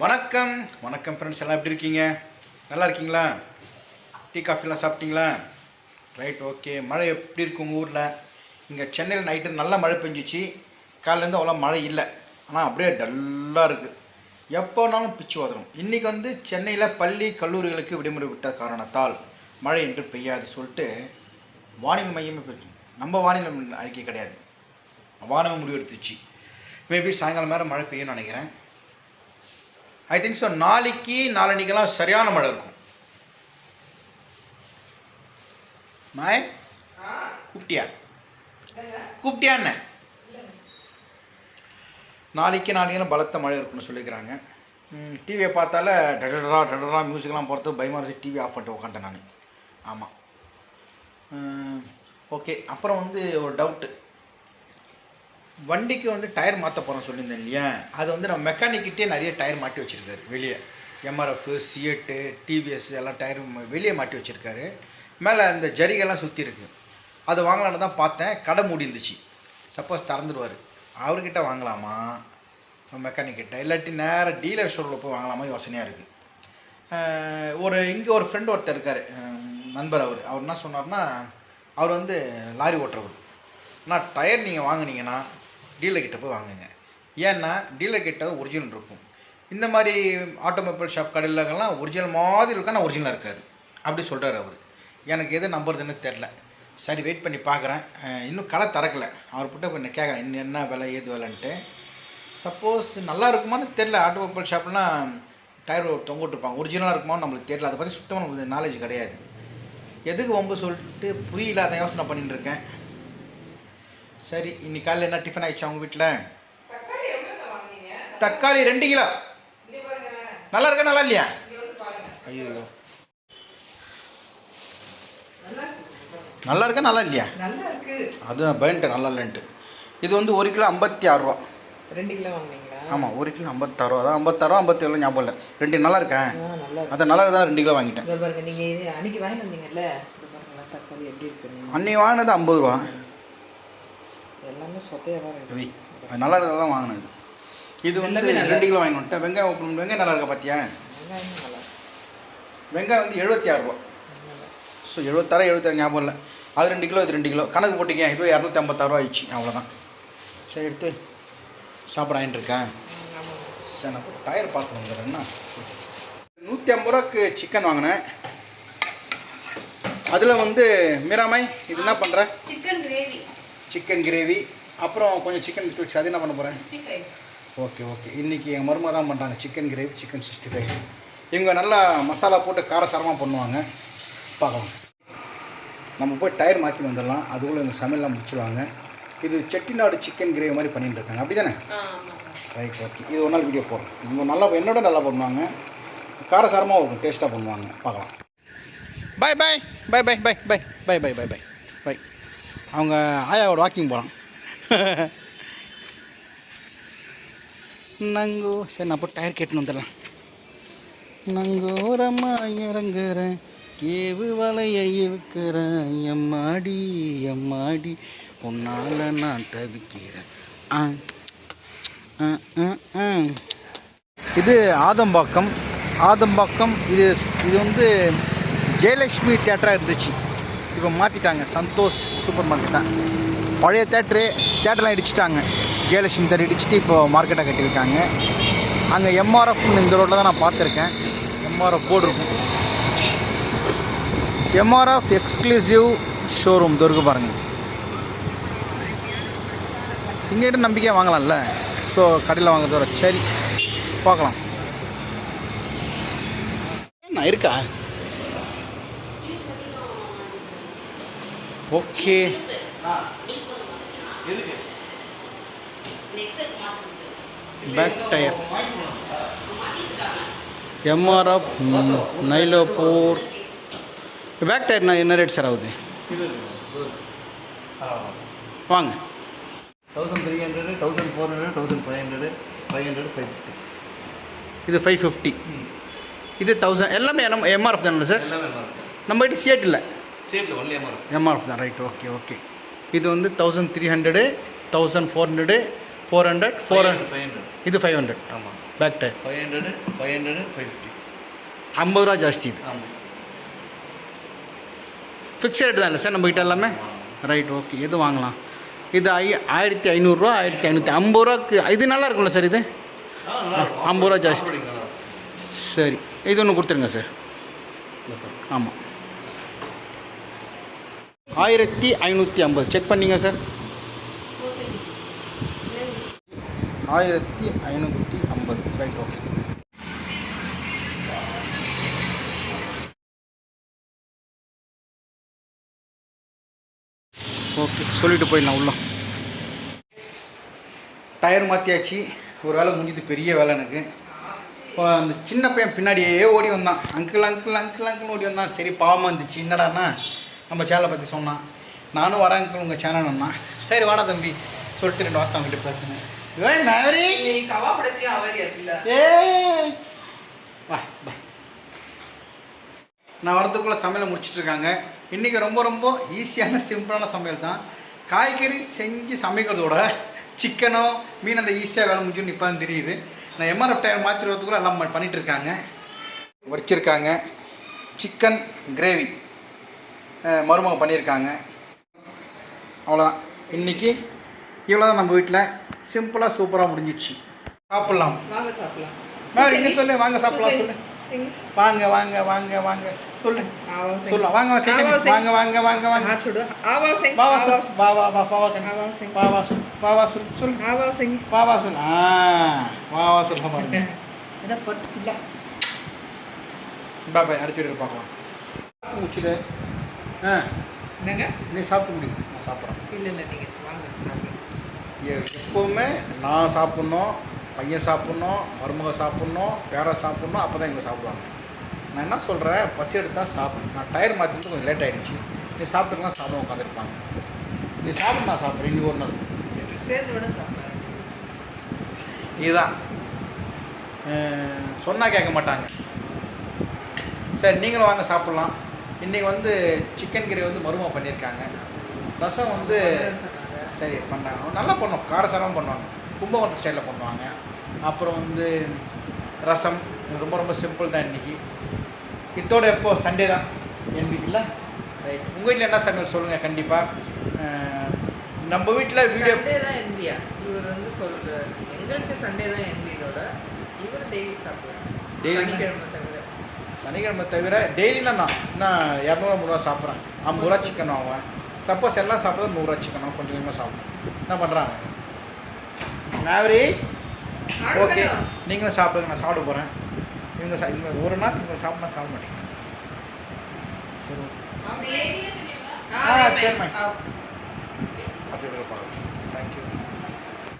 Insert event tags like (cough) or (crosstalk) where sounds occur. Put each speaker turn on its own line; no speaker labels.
வணக்கம் வணக்கம் ஃப்ரெண்ட்ஸ் எல்லாம் எப்படி இருக்கீங்க நல்லா இருக்கீங்களா டீ காஃபிலாம் சாப்பிட்டீங்களா ரைட் ஓகே மழை எப்படி இருக்கு உங்கள் ஊரில் இங்கே சென்னையில் நைட்டு நல்லா மழை பெஞ்சிச்சு காலையிலேருந்து அவ்வளோ மழை இல்லை ஆனால் அப்படியே டல்லாக இருக்குது எப்போனாலும் பிச்சு வதரும் இன்றைக்கி வந்து சென்னையில் பள்ளி கல்லூரிகளுக்கு விடுமுறை விட்ட காரணத்தால் மழை என்று பெய்யாது சொல்லிட்டு வானிலை மையமே போயிடுச்சு நம்ம வானிலை அறிக்கை கிடையாது வானம் முடிவெடுத்துச்சு மேபி சாயங்காலம் மேலே மழை பெய்யும்னு நினைக்கிறேன் ஐ திங்க் ஸோ நாளைக்கு நாளன்னைக்கெல்லாம் சரியான மழை இருக்கும் மாய் கூப்பிட்டியா கூப்பிட்டியா என்ன நாளைக்கு நாளைக்கெல்லாம் பலத்த மழை இருக்கும்னு சொல்லிக்கிறாங்க டிவியை பார்த்தால டடடா டடரா மியூசிக்லாம் போகிறது பயமாக இருந்துச்சு டிவி ஆஃப் பண்ணிட்டு உட்காந்துட்டேன் நான் ஆமாம் ஓகே அப்புறம் வந்து ஒரு டவுட்டு வண்டிக்கு வந்து டயர் மாற்ற போகிறோம் சொல்லியிருந்தேன் இல்லையா அது வந்து நம்ம மெக்கானிக்கிட்டே நிறைய டயர் மாட்டி வச்சுருக்காரு வெளியே எம்ஆர்எஃப் சிஎட்டு டிவிஎஸ் எல்லாம் டயர் வெளியே மாட்டி வச்சுருக்காரு மேலே அந்த ஜரிகெல்லாம் சுற்றி இருக்குது அது வாங்கலான்னு தான் பார்த்தேன் கடை மூடி இருந்துச்சு சப்போஸ் திறந்துடுவார் அவர்கிட்ட வாங்கலாமா மெக்கானிக்கிட்ட இல்லாட்டி நேராக டீலர் ஷோரில் போய் வாங்கலாமா யோசனையாக இருக்குது ஒரு இங்கே ஒரு ஃப்ரெண்ட் ஒருத்தர் இருக்கார் நண்பர் அவர் அவர் என்ன சொன்னார்னா அவர் வந்து லாரி ஓட்டுறவர் ஆனால் டயர் நீங்கள் வாங்கினீங்கன்னா டீலர்கிட்ட போய் வாங்குங்க ஏன்னா டீலர்கிட்ட ஒரிஜினல் இருக்கும் இந்த மாதிரி ஆட்டோமொபைல் ஷாப் கடையிலலாம் ஒரிஜினல் மாதிரி இருக்கும் ஆனால் ஒரிஜினலாக இருக்காது அப்படி சொல்கிறார் அவர் எனக்கு எது நம்புறதுன்னு தெரில சரி வெயிட் பண்ணி பார்க்குறேன் இன்னும் களை திறக்கலை போட்டு இப்போ என்ன கேட்குறேன் இன்னும் என்ன விலை ஏது விலைன்ட்டு சப்போஸ் நல்லா இருக்குமான்னு தெரில ஆட்டோமொபைல் ஷாப்லாம் டயர் தொங்கிட்டுருப்பாங்க ஒரிஜினலாக இருக்குமான்னு நம்மளுக்கு தெரில அதை பற்றி சுத்தமாக நம்மளுக்கு நாலேஜ் கிடையாது எதுக்கு வம்பு சொல்லிட்டு புரியல அதை யோசனை பண்ணிட்டுருக்கேன் சரி இன்னைக்கு காலையில் என்ன டிஃபன் ஆயிடுச்சு அவங்க வீட்டில் தக்காளி ரெண்டு கிலோ நல்லா இருக்கா நல்லா இல்லையா ஐயோ நல்லா இருக்கா நல்லா இல்லையா அது பயன்ட்டு நல்லா இல்லைன்ட்டு இது வந்து ஒரு கிலோ ஐம்பத்தி ஆறுரூவா
ரெண்டு கிலோ வாங்கினீங்களா
ஆமாம் ஒரு கிலோ ஐம்பத்தாறுவா அதான் ஐம்பத்தாறுவா ஐம்பத்தி ஏழு ஞாபகம் இல்லை ரெண்டு நல்லா இருக்கேன் அதான் நல்லா தான் ரெண்டு கிலோ
வாங்கிட்டேன் நீங்கள் அன்னைக்கு வாங்கி வந்தீங்கல்ல
அன்னைக்கு வாங்கினது ஐம்பது ரூபா
எல்லாமே சொத்தையாக தான்
அது நல்லா இருக்கிறது தான் வாங்கினது இது வந்து ரெண்டு கிலோ வாங்கி வந்துட்டேன் வெங்காயம் ஓப்பன் வெங்காயம் நல்லா இருக்கா பார்த்தியா வெங்காயம் வந்து எழுபத்தி ஆறுரூவா ஸோ எழுபத்தாறு எழுபத்தாறு ஞாபகம் இல்லை அது ரெண்டு கிலோ இது ரெண்டு கிலோ கணக்கு போட்டிங்க இது இரநூத்தி ரூபா ஆயிடுச்சு அவ்வளோதான் சரி எடுத்து சாப்பிட ஆயின்ட்டுருக்கேன் சரி நான் டயர் பார்த்து வந்துடுறேன்னா நூற்றி ஐம்பது ரூபாய்க்கு சிக்கன் வாங்கினேன் அதில் வந்து மீராமாய் இது என்ன பண்ணுற சிக்கன் கிரேவி அப்புறம் கொஞ்சம் சிக்கன் வச்சு அது என்ன பண்ண போகிறேன் ஓகே ஓகே இன்றைக்கி எங்கள் மருமக தான் பண்ணுறாங்க chicken gravy chicken sixty five இவங்க நல்லா மசாலா போட்டு காரசாரமாக பண்ணுவாங்க பார்க்கலாம் நம்ம போய் டயர் மாற்றி வந்துடலாம் அதுக்குள்ளே எங்கள் சமையல்லாம் முடிச்சுடுவாங்க இது செட்டிநாடு சிக்கன் கிரேவி மாதிரி பண்ணிட்டு இருக்காங்க அப்படி தானே ரைட் ஓகே இது ஒரு நாள் வீடியோ போடுறோம் இவங்க நல்லா என்னோட நல்லா பண்ணுவாங்க காரசாரமாக இருக்கும் டேஸ்ட்டாக பண்ணுவாங்க பார்க்கலாம் பாய் பாய் பாய் பாய் பாய் பாய் பாய் பாய் பாய் பாய் பாய் அவங்க ஆயாவோட வாக்கிங் போகிறான் நங்கோ சரி நான் போய் டயர் கேட்டுன்னு வந்துடலாம் நங்கோரம்மா இறங்குறேன் கேவு வலையை இருக்கிறேன் எம்மாடி எம்மாடி உன்னால் நான் தவிக்கிறேன் ஆ இது ஆதம்பாக்கம் ஆதம்பாக்கம் இது இது வந்து ஜெயலக்ஷ்மி தேட்டராக இருந்துச்சு இப்போ மாற்றிட்டாங்க சந்தோஷ் சூப்பர் மார்க்கெட் தான் பழைய தேட்ரு தேட்டர்லாம் இடிச்சிட்டாங்க ஜெயலட்சுமி தேட்டர் இடிச்சிட்டு இப்போ மார்க்கெட்டாக கட்டியிருக்காங்க அங்கே எம்ஆர்எஃப் இந்த ரோட்டில் தான் நான் பார்த்துருக்கேன் எம்ஆர்எஃப் போர்டு இருக்கும் எம்ஆர்எஃப் எக்ஸ்க்ளூசிவ் ஷோரூம் துருக்கு பாருங்கள் இங்கேட்டு நம்பிக்கையாக வாங்கலாம்ல ஸோ கடையில் வாங்குறதோட சரி பார்க்கலாம் நான் இருக்கா ஓகே பேக் டயர் எம்ஆர்எஃப் நைலோபூர் பேக் டயர் நான் என்ன ரேட் சார் ஆகுது வாங்க
thousand three hundred thousand four hundred thousand five hundred five hundred five fifty
இது ஃபைவ் ஃபிஃப்டி இது தௌசண்ட் எல்லாமே எம்ஆர்எஃப் தானே சார் நம்ம கிட்ட சியேட் இல்லை
சேட்டில் ஒன்லி எம்ஆர்எஃப்
எம்ஆர்எஃப் தான் ரைட் ஓகே ஓகே இது வந்து thousand three hundred thousand four hundred four hundred four hundred five hundred இது ஃபைவ் ஹண்ட்ரட் ஆமாம் back tyre
five hundred five hundred five fifty
ஐம்பது ரூபா ஜாஸ்தி இது ஆமாம் ஃபிக்ஸ் ரேட் தான் இல்லை சார் நம்மக்கிட்ட எல்லாமே ரைட் ஓகே எது வாங்கலாம் இது ஐ ஆயிரத்தி ஐநூறுரூவா ஆயிரத்தி ஐநூற்றி ஐம்பது ரூபாக்கு இது நல்லா இருக்கும்ல சார் இது
ஐம்பது ரூபா ஜாஸ்தி
சரி இது ஒன்று கொடுத்துருங்க சார் ஆமாம் ஆயிரத்தி ஐநூற்றி ஐம்பது செக் பண்ணிங்க சார் ஆயிரத்தி ஐநூற்றி ஐம்பது ரைட் ஓகே ஓகே சொல்லிட்டு போயிடலாம் உள்ள டயர் மாற்றியாச்சு ஒரு வேலை முடிஞ்சது பெரிய வேலை எனக்கு இப்போ அந்த சின்ன பையன் பின்னாடியே ஓடி வந்தான் அங்கிள் அங்கிள் அங்கிள் அங்கிள் ஓடி வந்தான் சரி பாவமாக இருந்துச்சு என்னடாண்ணா நம்ம சேனலை பற்றி சொன்னான் நானும் வராங்க உங்கள் சேனல்னா சரி வாடா தம்பி சொல்லிட்டு ரெண்டு வார்த்தை அவங்ககிட்ட பேசுனேன் ஏ வா பா நான் வரதுக்குள்ளே சமையலை இருக்காங்க இன்றைக்கி ரொம்ப ரொம்ப ஈஸியான சிம்பிளான சமையல் தான் காய்கறி செஞ்சு சமைக்கிறதோட சிக்கனோ மீன் அந்த ஈஸியாக வேலை முடிஞ்சுன்னு இப்போ தெரியுது நான் எம்ஆர்எஃப் டயர் மாற்றி வரதுக்குள்ளே எல்லாம் பண்ணிகிட்ருக்காங்க வடிச்சிருக்காங்க சிக்கன் கிரேவி மருமகம் பண்ணியிருக்காங்க அவ்வளோதான் இன்றைக்கி இவ்வளோ தான் நம்ம வீட்டில் சிம்பிளாக சூப்பராக முடிஞ்சிச்சு சாப்பிட்லாம்
வாங்க சாப்பிட்லாம்
மேம் இங்கே சொல்லு வாங்க சாப்பிட்லாம் சொல்லு வாங்க வாங்க வாங்க வாங்க சொல்லு சொல்லு வாங்க வாங்க வாங்க வாங்க வாங்க வாங்க பாவா பாவா பா பாவா சிங் பாவா பாவா ஆ பாருங்க என்ன (laughs) பட்டு அடுத்த வீடு பார்க்கலாம் முடிச்சுட்டு
ஆ என்னங்க
நீ சாப்பிட்டு முடியும் நான் சாப்பிட்றேன்
இல்லை இல்லை நீங்கள்
வாங்க எப்போவுமே நான் சாப்பிட்ணும் பையன் சாப்பிட்ணும் மருமக சாப்பிட்ணும் பேரை சாப்பிட்ணும் அப்போ தான் இங்கே சாப்பிடுவாங்க நான் என்ன சொல்கிறேன் பச்சை எடுத்தால் சாப்பிடும் நான் டயர் மாற்றிட்டு கொஞ்சம் லேட் ஆகிடுச்சு நீ சாப்பிட்டுக்கலாம் சாப்பிட உட்காந்துருப்பாங்க நீ சாப்பிட்டு நான் சாப்பிட்றேன் நீ ஒரு நாள்
சேர்ந்து விட சாப்பிட்றேன்
இதுதான் சொன்னால் கேட்க மாட்டாங்க சரி நீங்களும் வாங்க சாப்பிட்லாம் இன்றைக்கி வந்து சிக்கன் கிரேவி வந்து மருமா பண்ணியிருக்காங்க ரசம் வந்து சரி பண்ணாங்க நல்லா பண்ணுவோம் காரசாரம் பண்ணுவாங்க கும்பகோணம் ஸ்டைலில் பண்ணுவாங்க அப்புறம் வந்து ரசம் ரொம்ப ரொம்ப சிம்பிள் தான் இன்றைக்கி இத்தோடு எப்போ சண்டே தான் என் வீட்டில் ரைட் உங்கள் வீட்டில் என்ன சமையல் சொல்லுங்கள் கண்டிப்பாக நம்ம வீட்டில் வீடியோ
தான் என்வியா இவர் வந்து சொல்கிறார் எங்களுக்கு சண்டே தான் என்வியோட இவர் டெய்லி சாப்பிடுவார்
டெய்லி சனிக்கிழமை தவிர டெய்லி நான் நான் இரநூறுவா முந்நூறுவா சாப்பிட்றேன் ஐம்பது ரூபா சிக்கன் வாங்குவேன் சப்போஸ் எல்லாம் சாப்பிட்றது நூறுரூவா சிக்கன் கொஞ்சம் கொஞ்சமாக சாப்பிடுவேன் என்ன பண்ணுறாங்க ஆவரி ஓகே நீங்களும் சாப்பிடுங்க நான் சாப்பிட போகிறேன் இவங்க சா இவங்க ஒரு நாள் இவங்க சாப்பிட்னா சாப்பிட மாட்டேங்க சரி ஓகே ஆ சரிம்மா அப்படி பார்க்கலாம் தேங்க்யூ